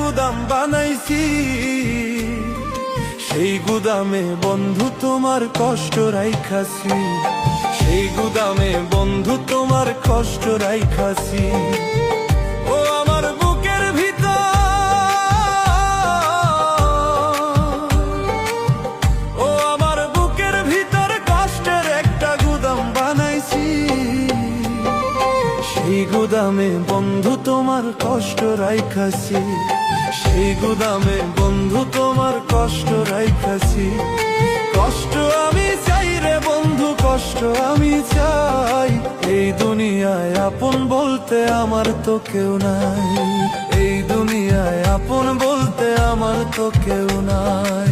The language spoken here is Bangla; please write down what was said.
গুদাম বানাইছি। সেই গুদামে বন্ধু তোমার কষ্ট রাইখাছি। সেই গুদামে বন্ধু তোমার কষ্ট রাইখাছি। সেই গুদামে বন্ধু তোমার কষ্ট রাইখাছি। সেই গুদামে বন্ধু তোমার কষ্ট রাইখাছি। কষ্ট আমি চাই রে বন্ধু, কষ্ট আমি চাই। এই দুনিয়ায় আপন বলতে আমার তো কেউ নাই। এই দুনিয়ায় আপন বলতে আমার তো কেউ নাই।